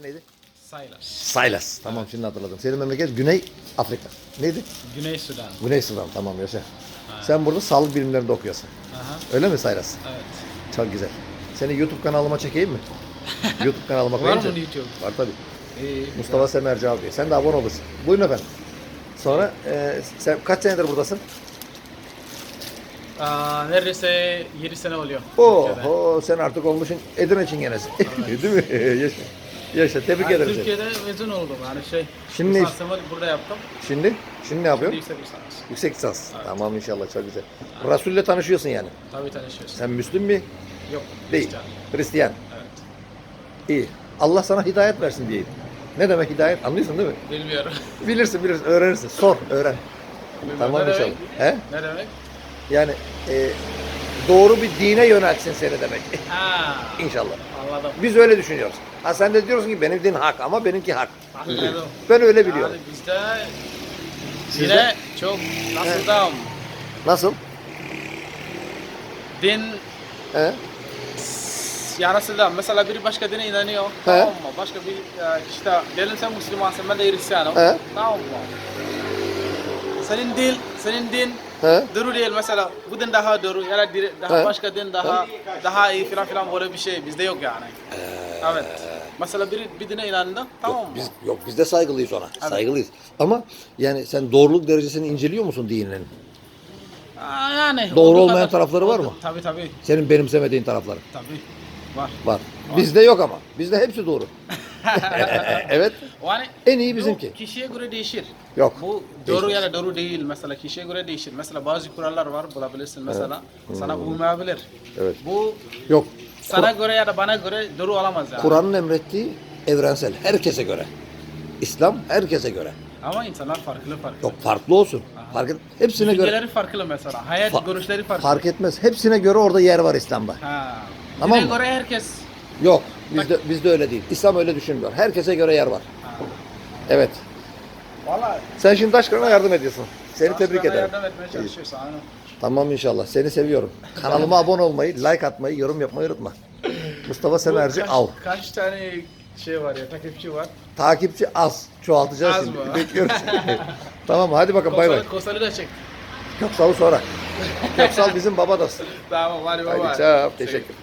neydi? Saylar. Silas. Tamam şimdi hatırladım. Senin memleket Güney Afrika. Neydi? Güney Sudan. Güney Sudan. Tamam yaşa. Sen burada sağlık bilimlerinde okuyorsun. Aha. Öyle mi Silas? Evet. Çok güzel. Seni YouTube kanalıma çekeyim mi? YouTube kanalıma Var koyayım. mı mı? YouTube? Var tabii. İyi. Mustafa Semerci abi diye. Sen de abone olursun. Buyurun efendim. Sonra e, sen kaç senedir buradasın? Aa, neredeyse 7 sene oluyor. Oo, Türkiye'de. oo, sen artık olmuşsun Edirne çingenesi. Değil mi? yaşa. Yaşa. Tebrik Yani ederim seni. Türkiye'de mezun oldum yani şey. Şimdi- lisansımı burada yaptım. Şimdi? Şimdi ne yapıyorsun? Yüksek lisans. Yüksek lisans. Tamam inşallah çok güzel. Resul'le tanışıyorsun yani. Tabii tanışıyoruz. Sen Müslüm mi? Yok. Değil. Hristiyan. Hristiyan. Evet. İyi. Allah sana hidayet versin diyeyim. Ne demek hidayet? Anlıyorsun değil mi? Bilmiyorum. Bilirsin bilirsin. Öğrenirsin. Sor. Öğren. Bilmiyorum. Tamam ne inşallah. Demek? He? Ne demek? Yani e, doğru bir dine yöneltsin seni demek. Ha, İnşallah. anladım. Biz öyle düşünüyoruz. Ha sen de diyorsun ki benim din hak ama benimki hak. Anladım. Ben öyle biliyorum. Yani bizde yine çok nasıl dam? Nasıl? Din He? ya nasıl dam? Mesela biri başka dine inanıyor. Tamam mı? Başka bir e, işte diyelim sen Müslümansın ben de Hristiyanım. He? Tamam mı? Senin din, senin din He? doğru değil mesela bu din daha doğru ya da dir- daha He. başka din daha daha iyi filan filan böyle bir şey bizde yok yani. Evet. Mesela biri bir dine inandı tamam mı? Biz yok biz de saygılıyız ona. Saygılıyız. Ama yani sen doğruluk derecesini inceliyor musun dininin? Aa, yani Doğru olduğu olmayan tarafları var mı? Tabii tabii. Senin benimsemediğin tarafları. Tabii. Var. Var. Bizde yok ama. Bizde hepsi doğru. evet. Yani En iyi bu bizimki. kişiye göre değişir. Yok. Bu doğru ya da doğru değil mesela kişiye göre değişir. Mesela bazı kurallar var bulabilirsin mesela. Sana uymayabilir. Evet. Bu Yok. sana göre ya da bana göre doğru olamaz yani. Kur'an'ın emrettiği evrensel. Herkese göre. İslam herkese göre. Ama insanlar farklı farklı. Yok farklı olsun. Fark et, hepsine göre Düşünceleri farklı mesela. Hayat Fa- görüşleri farklı. fark etmez. Hepsine göre orada yer var İslam'da. Ha. Tamam Dine mı? göre herkes Yok. Bizde bizde öyle değil. İslam öyle düşünmüyor. Herkese göre yer var. Evet. Valla Sen şimdi Taşkıran'a yardım ediyorsun. Seni tebrik ederim. yardım etmeye çalışıyorsun. aynen. Tamam inşallah. Seni seviyorum. Kanalıma abone olmayı, like atmayı, yorum yapmayı unutma. Mustafa Semerci kaç, al. Kaç tane şey var ya takipçi var. Takipçi az. Çoğaltacağız Az şimdi. mı? Bekliyoruz. tamam hadi bakalım bay bay. Kosalı da çek. Köksal'ı sonra. Köksal bizim baba dostu. Tamam hadi baba. Hadi çap. Teşekkür.